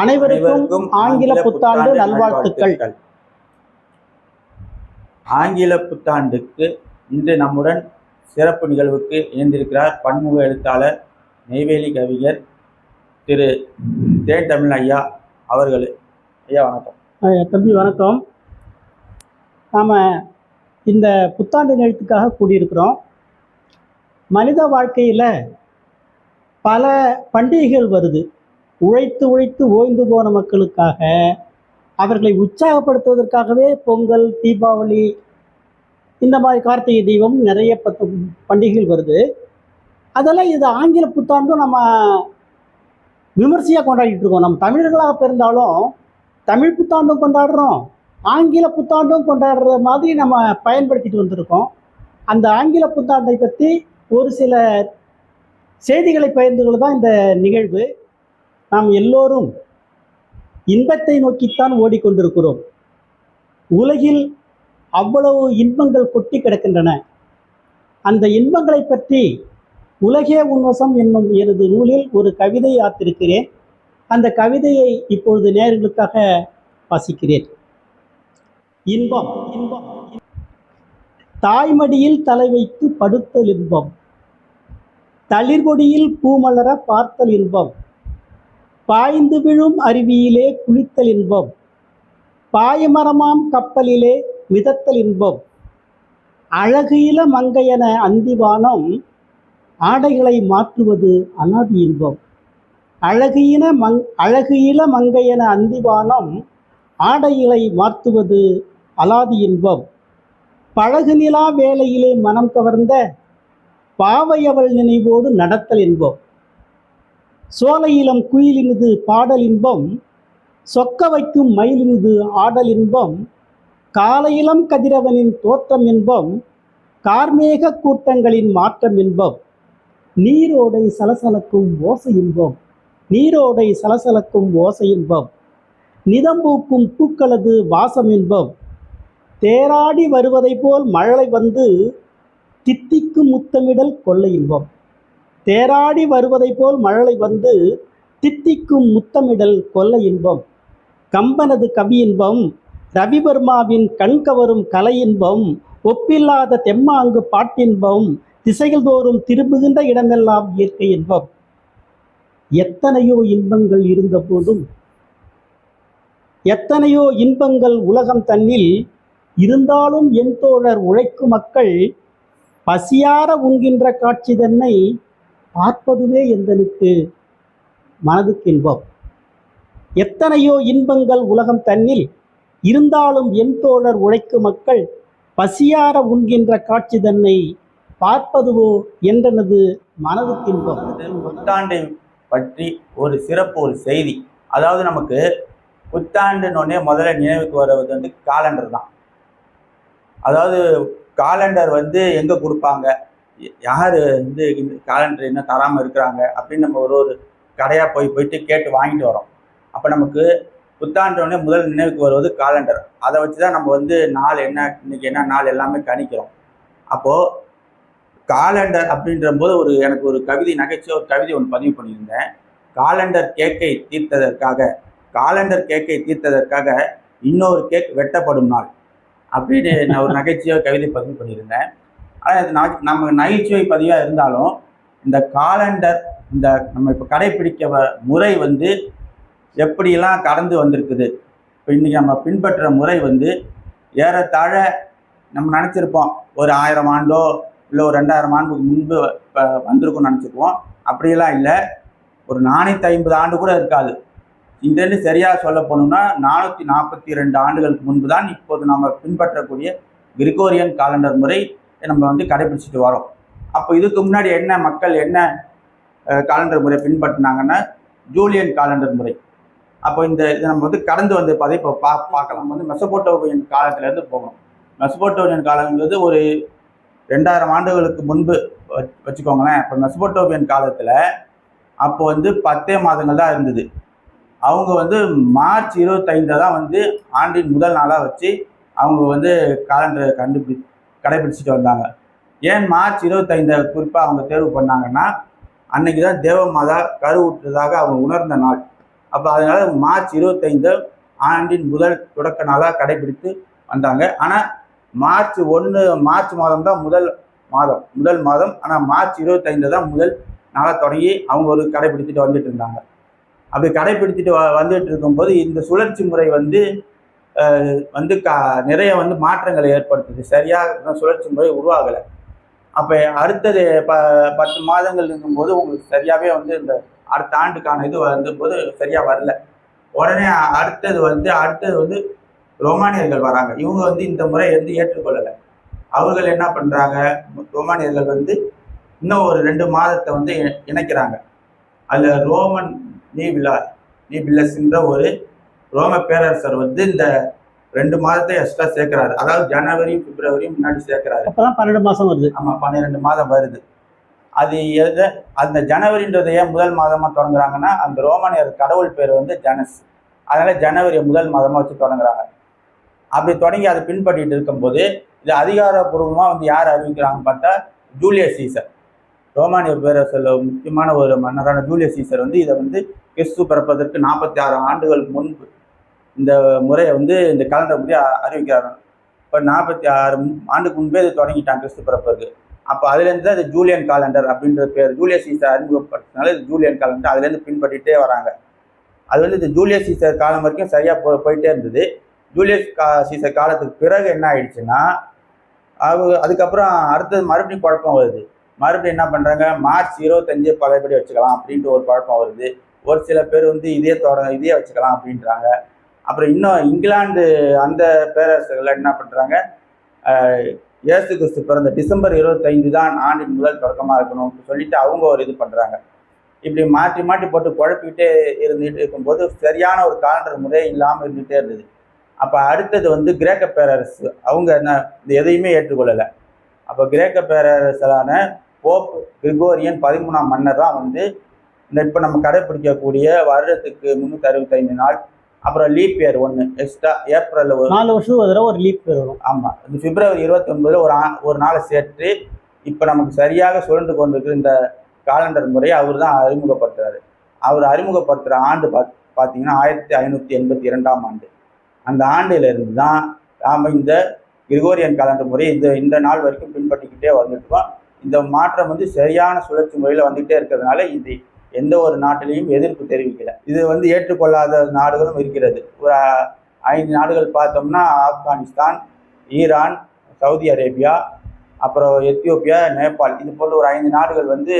அனைவருக்கும் ஆங்கில புத்தாண்டு நல்வாழ்த்துக்கள். ஆங்கில புத்தாண்டுக்கு இன்று நம்முடன் சிறப்பு நிகழ்வுக்கு இணைந்திருக்கிறார் பன்முக எழுத்தாளர் நெய்வேலி கவிஞர் திரு தேன் தமிழ் ஐயா அவர்கள். ஐயா வணக்கம். தம்பி வணக்கம். நாம் இந்த புத்தாண்டு நிகழ்ச்சிக்காக கூடியிருக்கிறோம். மனித வாழ்க்கையில் பல பண்டிகைகள் வருது. உழைத்து உழைத்து ஓய்ந்து போன மக்களுக்காக அவர்களை உற்சாகப்படுத்துவதற்காகவே பொங்கல் தீபாவளி இந்த மாதிரி கார்த்திகை தீபம் நிறைய பத்து பண்டிகைகள் வருது. அதெல்லாம் இது ஆங்கில புத்தாண்டும் நம்ம விமர்சையாக கொண்டாடிட்டு இருக்கோம். நம்ம தமிழர்களாக பிறந்தாலும் தமிழ் புத்தாண்டும் கொண்டாடுறோம். ஆங்கில புத்தாண்டும் கொண்டாடுற மாதிரி நம்ம பயன்படுத்திட்டு வந்திருக்கோம். அந்த ஆங்கில புத்தாண்டை பற்றி ஒரு சில செய்திகளை பகிர்ந்து தான் இந்த நிகழ்வு. நாம் எல்லோரும் இன்பத்தை நோக்கித்தான் ஓடிக்கொண்டிருக்கிறோம். உலகில் அவ்வளவு இன்பங்கள் கொட்டி கிடக்கின்றன. அந்த இன்பங்களை பற்றி உலகே உன்வசம் என்னும் எனது நூலில் ஒரு கவிதை ஆத்திருக்கிறேன். அந்த கவிதையை இப்பொழுது நேர்களுக்காக வாசிக்கிறேன். இன்பம் இன்பம் தாய்மடியில் தலை வைத்து படுத்தல் இன்பம். தளிர்கொடியில் பூமலர பார்த்தல் இன்பம். பாய்ந்து விழும் அருவியிலே குளித்தல் இன்பம். பாயமரமாம் கப்பலிலே மிதத்தல் இன்பம். அழகு இல மங்கையன அந்திவானம் ஆடைகளை மாற்றுவது அனாதி இன்பம். அழகு இன மங் அழகு இல மங்கையன அந்திவானம் ஆடைகளை மாற்றுவது அலாதி இன்பம். பழகு நிலா வேலையிலே மனம் கவர்ந்த பாவையவள் நினைவோடு நடத்தல் இன்பம். சோலையிலம் குயிலினது பாடல் இன்பம் சொக்க வைக்கும் மயிலினது ஆடல் இன்பம் காலையிலம் கதிரவனின் தோற்றம் இன்பம் கார்மேக கூட்டங்களின் மாற்றம் இன்பம் நீரோடை சலசலக்கும் ஓசை இன்பம் நீரோடை சலசலக்கும் ஓசை இன்பம் நிதம்பூக்கும் பூக்களது வாசம் இன்பம் தேராடி வருவதைப் போல் மழலை வந்து தித்திக்கும் முத்தமிடல் கொள்ளை இன்பம் தேராடி வருவதைப் போல் மழலை வந்து தித்திக்கும் முத்தமிடல் கொல்ல இன்பம். கம்பனது கவி இன்பம் ரவிவர்மாவின் கண்கவரும் கலை இன்பம் ஒப்பில்லாத தெம்மாங்கு பாட்டின்பம் திசைகள் தோறும் திரும்புகின்ற இடமெல்லாம் இயற்கை இன்பம். எத்தனையோ இன்பங்கள் இருந்த போதும் எத்தனையோ இன்பங்கள் உலகம் தன்னில் இருந்தாலும் என் தோழர் உழைக்கும் மக்கள் பசியார உண்கின்ற காட்சி தன்னை பார்ப்பதுவே எந்தனுக்கு மனதுக்கு இன்பம். எத்தனையோ இன்பங்கள் உலகம் தன்னில் இருந்தாலும் என் தோழர் உழைக்கும் மக்கள் பசியார உண்கின்ற காட்சி தன்னை பார்ப்பதுவோ என்றனது மனதுக்கு இன்பம். புத்தாண்டை பற்றி ஒரு சிறப்பு ஒரு செய்தி. அதாவது நமக்கு புத்தாண்டுன்னொடனே முதல்ல நினைவுக்கு வருவது வந்து காலண்டர் தான். அதாவது காலண்டர் வந்து எங்கே கொடுப்பாங்க? யார் வந்து கேலண்டர் காலண்டர் என்ன தராமல் இருக்கிறாங்க அப்படின்னு நம்ம ஒரு ஒரு கடையாக போய் போயிட்டு கேட்டு வாங்கிட்டு வரோம் அப்போ நமக்கு புத்தாண்டோடனே முதல் நினைவுக்கு வருவது காலண்டர் அதை வச்சு தான் நம்ம வந்து நாள் என்ன இன்னைக்கு என்ன நாள் எல்லாமே கணிக்கிறோம். அப்போது காலண்டர் அப்படின்ற போது ஒரு எனக்கு ஒரு கவிதை நகைச்சுவை ஒரு கவிதை ஒன்று பதிவு பண்ணியிருந்தேன். காலண்டர் கேக்கை தீர்த்ததற்காக காலண்டர் கேக்கை தீர்த்ததற்காக இன்னொரு கேக் வெட்டப்படும் நாள் அப்படின்னு நான் ஒரு நகைச்சுவை கவிதை பதிவு பண்ணியிருந்தேன். ஆனால் இது நம்ம நகைச்சுவை பதிவாக இருந்தாலும் இந்த காலண்டர் இந்த நம்ம இப்போ கடைப்பிடிக்க முறை வந்து எப்படியெல்லாம் கடந்து வந்திருக்குது? இப்போ இன்றைக்கி நம்ம பின்பற்ற முறை வந்து ஏறத்தாழ நம்ம நினச்சிருப்போம் ஒரு ஆயிரம் ஆண்டோ இல்லை ஒரு ரெண்டாயிரம் ஆண்டுக்கு முன்பு இப்போ வந்திருக்கும்னு நினச்சிக்குவோம் அப்படியெல்லாம் இல்லை. ஒரு நானூற்றி ஐம்பது ஆண்டு கூட இருக்காது. இந்தன்னு சரியாக சொல்ல போனோம்னா நானூற்றி நாற்பத்தி ரெண்டு ஆண்டுகளுக்கு முன்பு தான் இப்போது நம்ம பின்பற்றக்கூடிய கிரிகோரியன் காலண்டர் முறை நம்ம வந்து கடைபிடிச்சிட்டு வரோம். அப்போ இதுக்கு முன்னாடி என்ன மக்கள் என்ன காலண்டர் முறை பின்பற்றினாங்கன்னா ஜூலியன் காலண்டர் முறை. அப்போ இந்த இதை நம்ம வந்து கடந்து வந்து பதை இப்போ பா பார்க்கலாம். வந்து மெசபோட்டோவியன் காலத்திலேருந்து போகணும். மெசபோட்டோவியன் காலங்கிறது ஒரு ரெண்டாயிரம் ஆண்டுகளுக்கு முன்பு வச்சுக்கோங்களேன். இப்போ மெசபோட்டோவியன் காலத்தில் அப்போ வந்து பத்தே மாதங்கள் தான் இருந்தது. அவங்க வந்து மார்ச் இருபத்தைந்தை தான் வந்து ஆண்டின் முதல் நாளாக வச்சு அவங்க வந்து காலண்டரை கண்டுபிடி கடைபிடிச்சிட்டு வந்தாங்க. ஏன் மார்ச் இருபத்தைந்தை குறிப்பாக அவங்க தேர்வு பண்ணாங்கன்னா அன்னைக்கு தான் தேவ மாதா கருவுற்றதாக அவங்க உணர்ந்த நாள். அப்போ அதனால் மார்ச் இருபத்தைந்து ஆண்டின் முதல் தொடக்க நாளாக கடைபிடித்து வந்தாங்க. ஆனால் மார்ச் ஒன்று மார்ச் மாதம் தான் முதல் மாதம் முதல் மாதம். ஆனால் மார்ச் இருபத்தைந்து தான் முதல் நாளாக தொடங்கி அவங்க ஒரு கடைபிடித்துட்டு வந்துட்டு இருந்தாங்க. அப்படி கடைபிடித்துட்டு வ வந்துட்டு இருக்கும்போது இந்த சுழற்சி முறை வந்து வந்து கா நிறைய வந்து மாற்றங்களை ஏற்படுத்துது. சரியாக சுழற்சி முறை உருவாகலை. அப்போ அடுத்தது ப பத்து மாதங்கள் இருக்கும்போது உங்களுக்கு சரியாகவே வந்து இந்த அடுத்த ஆண்டுக்கான இது வந்தபோது சரியாக வரல. உடனே அடுத்தது வந்து அடுத்தது வந்து ரோமானியர்கள் வராங்க. இவங்க வந்து இந்த முறை வந்து ஏற்றுக்கொள்ளலை. அவர்கள் என்ன பண்ணுறாங்க ரோமானியர்கள் வந்து இன்னும் ஒரு ரெண்டு மாதத்தை வந்து இணைக்கிறாங்க. அதில் ரோமன் நீபிலா நீபிலஸ்ன்ற ஒரு ரோம பேரரசர் வந்து இந்த ரெண்டு மாதத்தை எக்ஸ்ட்ரா சேர்க்கிறாரு. அதாவது ஜனவரியும் பிப்ரவரியும் முன்னாடி சேர்க்கிறாரு. அப்பதான் பன்னெண்டு மாசம் வருது. ஆமாம் பன்னிரெண்டு மாதம் வருது. அது எது அந்த ஜனவரின்றது ஏன் முதல் மாதமாக தொடங்குறாங்கன்னா அந்த ரோமானியர் கடவுள் பேர் வந்து ஜனஸ். அதனால ஜனவரி முதல் மாதமாக வச்சு தொடங்குறாங்க. அப்படி தொடங்கி அதை பின்பற்றிட்டு இருக்கும்போது இது அதிகாரப்பூர்வமாக வந்து யார் அறிவிக்கிறாங்கன்னு பார்த்தா ஜூலியஸ் சீசர். ரோமானிய பேரரசில் முக்கியமான ஒரு மன்னரான ஜூலியஸ் சீசர் வந்து இதை வந்து கிறிஸ்து பிறப்பதற்கு நாற்பத்தி ஆறு ஆண்டுகளுக்கு முன்பு இந்த முறையை வந்து இந்த கலண்டர் படி அறிவிக்கிறாங்க. இப்போ நாற்பத்தி ஆறு ஆண்டுக்கு முன்பே இது தொடங்கிட்டாங்க கிறிஸ்து பிறப்பதற்கு. அப்போ அதுலேருந்து தான் இது ஜூலியன் காலண்டர் அப்படின்ற பேர் ஜூலியஸ் சீசர் அறிமுகப்படுத்தினால இது ஜூலியன் காலண்டர் அதுலேருந்து பின்பற்றிட்டே வராங்க. அது வந்து இந்த ஜூலியஸ் சீசர் காலம் வரைக்கும் சரியாக போ போயிட்டே இருந்தது. ஜூலியஸ் கா சீசர் காலத்துக்கு பிறகு என்ன ஆயிடுச்சுன்னா அவங்க அதுக்கப்புறம் அடுத்தது மறுபடியும் குழப்பம் வருது. மறுபடியும் என்ன பண்ணுறாங்க மார்ச் இருபத்தஞ்சு பழையபடி வச்சுக்கலாம் அப்படின்ட்டு ஒரு குழப்பம் வருது. ஒரு சில பேர் வந்து இதே தொட இதே வச்சுக்கலாம் அப்படின்றாங்க. அப்புறம் இன்னும் இங்கிலாந்து அந்த பேரரசுகள் என்ன பண்ணுறாங்க இயேசு கிறிஸ்து பிறந்த டிசம்பர் இருபத்தைந்து தான் ஆண்டின் முதல் தொடக்கமாக இருக்கணும்னு சொல்லிட்டு அவங்க ஒரு இது பண்ணுறாங்க இப்படி மாற்றி மாற்றி போட்டு குழப்பிக்கிட்டே இருந்துகிட்டு இருக்கும்போது சரியான ஒரு காலண்டர் முறையே இல்லாமல் இருந்துகிட்டே இருந்தது. அப்போ அடுத்தது வந்து கிரேக்க பேரரசு. அவங்க என்ன எதையுமே ஏற்றுக்கொள்ளலை. அப்போ கிரேக்க பேரரசரான போப் கிரிகோரியன் பதிமூணாம் மன்னர் தான் வந்து இந்த இப்போ நம்ம கடைப்பிடிக்கக்கூடிய வருடத்துக்கு முந்நூற்றி அறுபத்தைந்து நாள் அப்புறம் லீப் இயர் ஒன்று எக்ஸ்ட்ரா ஏப்ரலில் ஒரு நாலு வருஷத்துக்கு ஒரு தடவை ஒரு லீப் வரும். ஆமாம் இந்த பிப்ரவரி இருபத்தொன்பதுல ஒரு ஆ ஒரு நாளை சேர்த்து இப்போ நமக்கு சரியாக சுழன்று கொண்டிருக்கிற இந்த காலண்டர் முறையை அவர் தான் அறிமுகப்படுத்துறாரு. அவர் அறிமுகப்படுத்துகிற ஆண்டு பாத் பார்த்தீங்கன்னா ஆயிரத்தி ஐநூற்றி எண்பத்தி இரண்டாம் ஆண்டு. அந்த ஆண்டிலிருந்து தான் நாம் இந்த கிரிகோரியன் காலண்டர் முறை இந்த இந்த நாள் வரைக்கும் பின்பற்றிக்கிட்டே வந்துட்டுருக்கோம் இந்த மாற்றம் வந்து சரியான சுழற்சி முறையில் வந்துகிட்டே இருக்கிறதுனால இது எந்த ஒரு நாட்டிலையும் எதிர்ப்பு தெரிவிக்கல. இது வந்து ஏற்றுக்கொள்ளாத நாடுகளும் இருக்கிறது. ஒரு ஐந்து நாடுகள் பார்த்தோம்னா ஆப்கானிஸ்தான் ஈரான் சவுதி அரேபியா அப்புறம் எத்தியோப்பியா நேபாள். இது போன்ற ஒரு ஐந்து நாடுகள் வந்து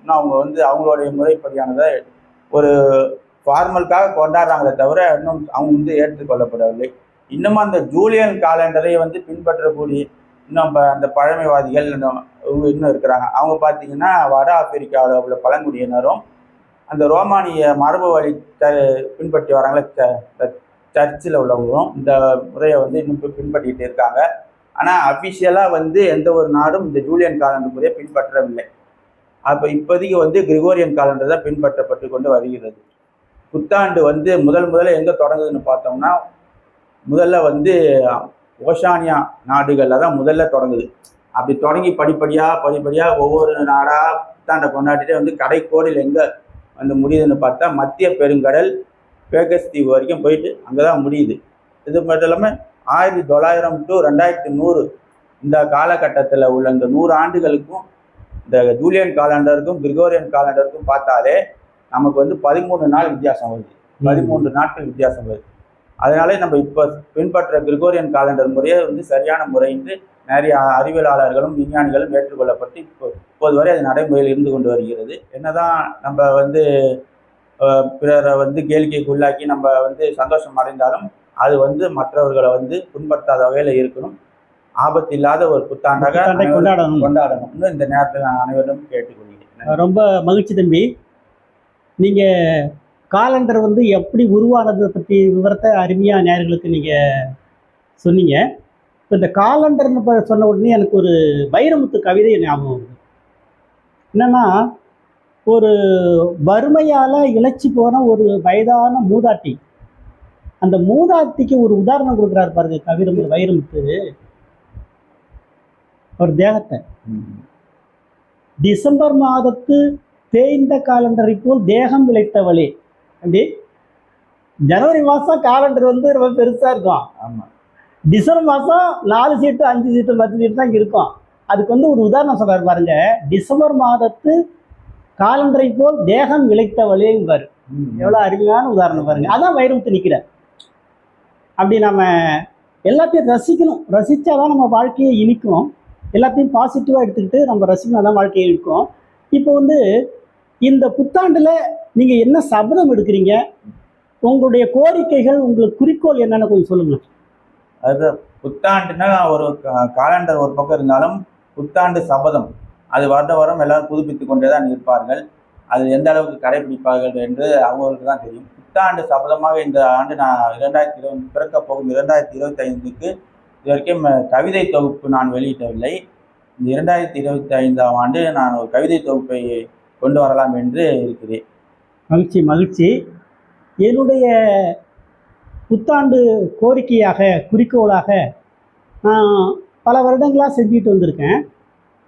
இன்னும் அவங்க வந்து அவங்களுடைய முறைப்படியானதை ஒரு ஃபார்மலுக்காக கொண்டாடுறாங்களே தவிர இன்னும் அவங்க வந்து ஏற்றுக்கொள்ளப்படவில்லை. இன்னும் அந்த ஜூலியன் காலண்டரை வந்து பின்பற்றக்கூடிய இன்னும் அந்த பழமைவாதிகள் இன்னும் இவங்க இன்னும் இருக்கிறாங்க. அவங்க பார்த்தீங்கன்னா வட ஆப்பிரிக்காவில் உள்ள பழங்குடியினரும் அந்த ரோமானிய மரபு வழி த பின்பற்றி வராங்களே சர்ச்சில் உள்ளவங்களும் இந்த முறையை வந்து இன்னும் பி- பின்பற்றிட்டு இருக்காங்க. ஆனால் அஃபிஷியலாக வந்து எந்த ஒரு நாடும் இந்த ஜூலியன் காலண்டர் முறையை பின்பற்றவில்லை. அப்போ இப்போதைக்கு வந்து கிரிகோரியன் காலண்டர் தான் பின்பற்றப்பட்டு கொண்டு வருகிறது. புத்தாண்டு வந்து முதல் முதல்ல எங்கே தொடங்குதுன்னு பார்த்தோம்னா முதல்ல வந்து ஓஷானியா நாடுகளில் தான் முதல்ல தொடங்குது. அப்படி தொடங்கி படிப்படியாக படிப்படியாக ஒவ்வொரு நாடாக புத்தாண்டை கொண்டாடிட்டே வந்து கடைக்கோடியில் எங்கே வந்து முடியுதுன்னு பார்த்தா மத்திய பெருங்கடல் பேகஸ் தீவு வரைக்கும் போயிட்டு அங்கே தான் முடியுது. இது மட்டும் இல்லாமல் ஆயிரத்தி தொள்ளாயிரம் டு ரெண்டாயிரத்தி நூறு இந்த காலகட்டத்தில் உள்ள இந்த நூறு ஆண்டுகளுக்கும் இந்த ஜூலியன் காலண்டருக்கும் கிரிகோரியன் காலண்டருக்கும் பார்த்தாலே நமக்கு வந்து பதிமூணு நாள் வித்தியாசம் வருது. பதிமூன்று நாட்கள் வித்தியாசம் வருது. அதனாலே நம்ம இப்போ பின்பற்ற கிரிகோரியன் காலண்டர் முறையே வந்து சரியான முறை என்று நிறைய அறிவியலாளர்களும் விஞ்ஞானிகளும் ஏற்றுக்கொள்ளப்பட்டு இப்போ இப்போது வரை அது நடைமுறையில் இருந்து கொண்டு வருகிறது. என்னதான் நம்ம வந்து பிறரை வந்து கேளிக்கைக்கு உள்ளாக்கி நம்ம வந்து சந்தோஷம் அடைந்தாலும் அது வந்து மற்றவர்களை வந்து புண்படுத்தாத வகையில் இருக்கணும். ஆபத்தில்லாத ஒரு புத்தாண்டாக கொண்டாடணும். கொண்டாடணும்னு இந்த நேரத்தில் நான் அனைவரும் கேட்டுக்கொள்கிறேன். ரொம்ப மகிழ்ச்சி தம்பி. நீங்க காலண்டர் வந்து எப்படி உருவானதை பற்றி விவரத்தை அருமையா நேயர்களுக்கு நீங்க சொன்னீங்க. இப்போ இந்த காலண்டர்னு சொன்ன உடனே எனக்கு ஒரு வைரமுத்து கவிதை ஞாபகம் வருது. என்னென்னா ஒரு வறுமையால் இழைச்சி போன ஒரு வயதான மூதாட்டி. அந்த மூதாட்டிக்கு ஒரு உதாரணம் கொடுக்குறாரு பாருங்க கவிதை வைரமுத்து. ஒரு தேகத்தை. டிசம்பர் மாதத்து தேய்ந்த காலண்டரை போல் தேகம் விளைத்தவளே. அப்படி ஜனவரி மாதம் காலண்டர் வந்து ரொம்ப பெருசாக இருக்கும். ஆமாம் டிசம்பர் மாதம் நாலு சீட்டு அஞ்சு சீட்டு பத்து சீட்டு தான் இருக்கும். அதுக்கு வந்து ஒரு உதாரணம் சொல்றாரு பாருங்க. டிசம்பர் மாதத்து காலண்டரை போல் தேகம் இழைத்தவளேங்க பாரு எவ்வளோ அருமையான உதாரணம் பாருங்க. அதான் வைரமுத்து நிற்கிறார் அப்படி நம்ம எல்லாத்தையும் ரசிக்கணும். ரசிச்சாதான் நம்ம வாழ்க்கையை இனிக்கும். எல்லாத்தையும் பாசிட்டிவாக எடுத்துக்கிட்டு நம்ம ரசிக்கணும். தான் வாழ்க்கையை இருக்கும் இப்போ வந்து இந்த புத்தாண்டில் நீங்கள் என்ன சபதம் எடுக்கிறீங்க? உங்களுடைய கோரிக்கைகள் உங்களுக்கு குறிக்கோள் என்னென்னு கொஞ்சம் சொல்லுங்களேன். அது புத்தாண்டுனா ஒரு காலண்டர் ஒரு பக்கம் இருந்தாலும் புத்தாண்டு சபதம். அது வருட வரும் எல்லாரும் புதுப்பித்து கொண்டே தான் இருப்பார்கள். அது எந்த அளவுக்கு கடைபிடிப்பார்கள் என்று அவங்களுக்கு தான் தெரியும். புத்தாண்டு சபதமாக இந்த ஆண்டு நான் இரண்டாயிரத்தி இருபது பிறக்க போகும் இரண்டாயிரத்தி இருபத்தி ஐந்துக்கு இது வரைக்கும் கவிதை தொகுப்பு நான் வெளியிடவில்லை இந்த இரண்டாயிரத்தி இருபத்தி ஐந்தாம் ஆண்டு நான் ஒரு கவிதை தொகுப்பை கொண்டு வரலாம் என்று இருக்கிறேன். மகிழ்ச்சி மகிழ்ச்சி. என்னுடைய புத்தாண்டு கோரிக்கையாக குறிக்கோளாக நான் பல வருடங்களாக செஞ்சுட்டு வந்திருக்கேன்.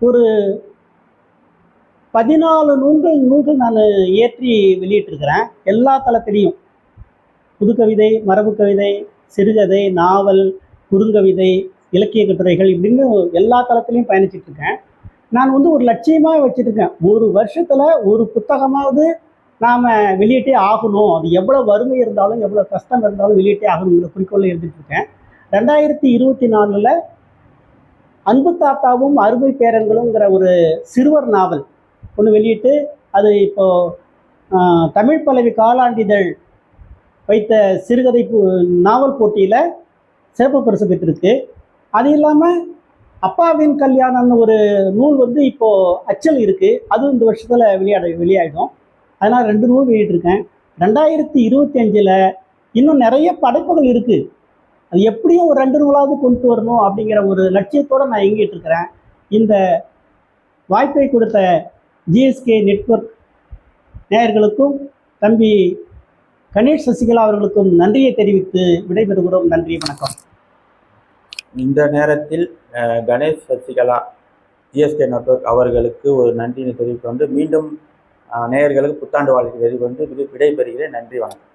ஒரு பதினாலு நூல்கள் நூல்கள் நான் இயற்றி வெளியிட்டிருக்கிறேன். எல்லா தளத்திலையும். புதுக்கவிதை மரபு கவிதை சிறுகதை நாவல் குறுங்கவிதை இலக்கிய கட்டுரைகள் இப்படின்னு எல்லா தளத்திலையும் பயணிச்சிட்ருக்கேன். நான் வந்து ஒரு லட்சியமாக வச்சுருக்கேன். ஒரு வருஷத்தில் ஒரு புத்தகமாவது நாம் வெளியிட்டே ஆகணும். அது எவ்வளோ வறுமை இருந்தாலும் எவ்வளோ கஷ்டம் இருந்தாலும் வெளியிட்டே ஆகணுங்கிற குறிக்கோளில் இருந்துட்டுருக்கேன் ரெண்டாயிரத்தி இருபத்தி நாலில் அன்பு தாத்தாவும் அருமை பேரங்களுங்கிற ஒரு சிறுவர் நாவல் ஒன்று வெளியிட்டு அது இப்போது தமிழ் பலவி காலாண்டிதழ் வைத்த சிறுகதை பு- நாவல் போட்டியில் சிறப்பு பரிசு பெற்றிருக்கு. அது இல்லாமல் அப்பாவின் கல்யாணம்னு ஒரு நூல் வந்து இப்போது அச்சல் இருக்குது அதுவும் இந்த வருஷத்தில் வெளியாட வெளியாயிடும். அதனால் ரெண்டு நூல் வெளியிட்டிருக்கேன் ரெண்டாயிரத்தி இருபத்தி அஞ்சில் இன்னும் நிறைய படைப்புகள் இருக்குது அது எப்படியும் ஒரு ரெண்டு நூலாவது கொண்டு வரணும் அப்படிங்கிற ஒரு லட்சியத்தோடு நான் இயங்கிட்டு இருக்கிறேன். இந்த வாய்ப்பை கொடுத்த ஜிஎஸ்கே நெட்வொர்க் நேயர்களுக்கும் தம்பி கணேஷ் சசிகலா அவர்களுக்கும் நன்றியை தெரிவித்து விடைபெறுகிறோம். நன்றி வணக்கம். இந்த நேரத்தில் கணேஷ் சசிகலா ஜிஎஸ்கே நெட்வொர்க் அவர்களுக்கு ஒரு நன்றியை தெரிவித்து வந்து மீண்டும் நேயர்களுக்கு புத்தாண்டு வாழ்க்கை வெளிக்கொண்டு விடை பெறுகிறேன் நன்றி வணக்கம்.